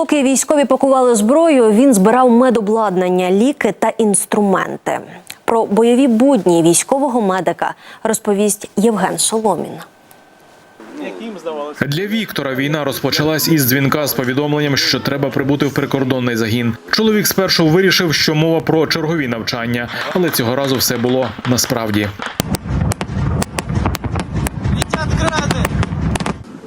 Поки військові пакували зброю, він збирав медобладнання, ліки та інструменти. Про бойові будні військового медика розповість Євген Соломін. Для Віктора війна розпочалась із дзвінка з повідомленням, що треба прибути в прикордонний загін. Чоловік спершу вирішив, що мова про чергові навчання, але цього разу все було насправді.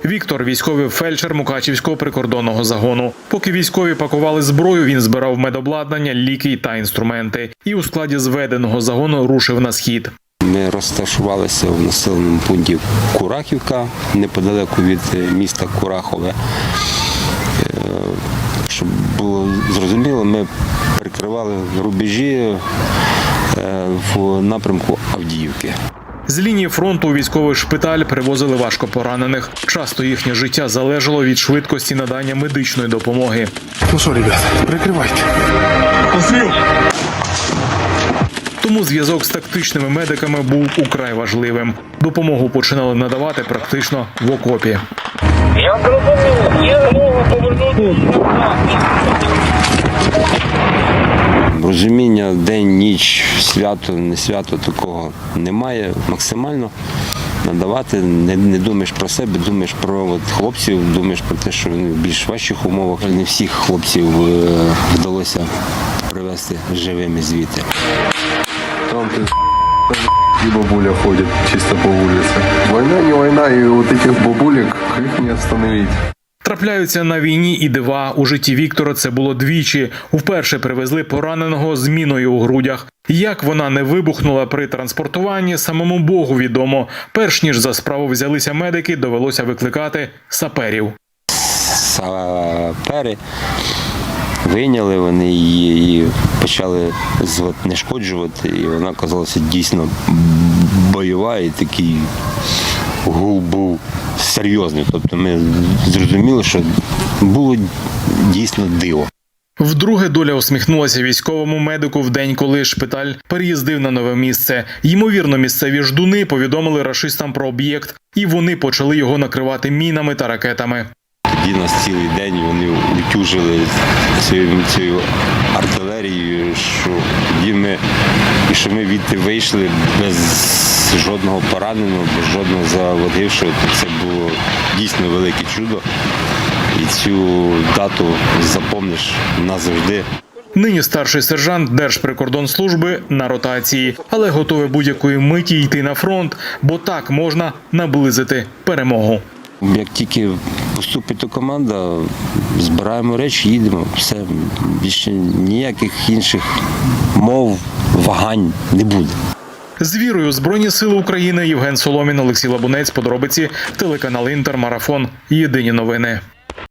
Віктор військовий фельдшер Мукачівського прикордонного загону. Поки військові пакували зброю, він збирав медобладнання, ліки та інструменти. І у складі зведеного загону рушив на схід. Ми розташувалися в населеному пункті Курахівка, неподалеку від е, міста Курахове. Е, Щоб було зрозуміло, ми перекривали рубежі е, в напрямку Авдіївки. З лінії фронту у військовий шпиталь привозили важко поранених. Часто їхнє життя залежало від швидкості надання медичної допомоги. Ну что, ребят, прикрывайте. Тому зв'язок з тактичними медиками був украй важливим. Допомогу починали надавати практично в окопі. Я зрозумів, є змога повернути. Розуміння день, ніч, свято, не свято такого немає. Максимально надавати, не, не думаєш про себе, думаєш про от, хлопців, думаєш про те, що вони в більш важчих умовах. Не всіх хлопців е, вдалося привезти живими звідти. Там и бабуля ходит чисто по улице. Война не война, и вот этих бабулек их не остановить. Трапляються на війні і дива. У житті Віктора це було двічі. Вперше привезли пораненого з міною у грудях. Як вона не вибухнула при транспортуванні, самому Богу відомо. Перш ніж за справу взялися медики, довелося викликати саперів. Сапери вийняли вони її і почали знешкоджувати, і вона оказалася дійсно бойова і такий гул був серйозний. Тобто ми зрозуміли, що було дійсно диво. Вдруге доля усміхнулася військовому медику в день, коли шпиталь переїздив на нове місце. Ймовірно, місцеві ждуни повідомили рашистам про об'єкт, і вони почали його накривати мінами та ракетами. Тоді нас цілий день вони утюжили цією, цією артилерією, що тоді ми, і що ми відти вийшли без жодного пораненого, без жодного заводившого, це було дійсно велике чудо. І цю дату запомниш назавжди. Нині старший сержант Держприкордонслужби на ротації, але готовий будь-якої миті йти на фронт, бо так можна наблизити перемогу. Як тільки поступить команда, збираємо речі, їдемо. Все більше ніяких інших мов, вагань не буде. З вірою Збройні Сили України Євген Соломін, Олексій Лабунець, подробиці, телеканал Інтер, Марафон. Єдині новини.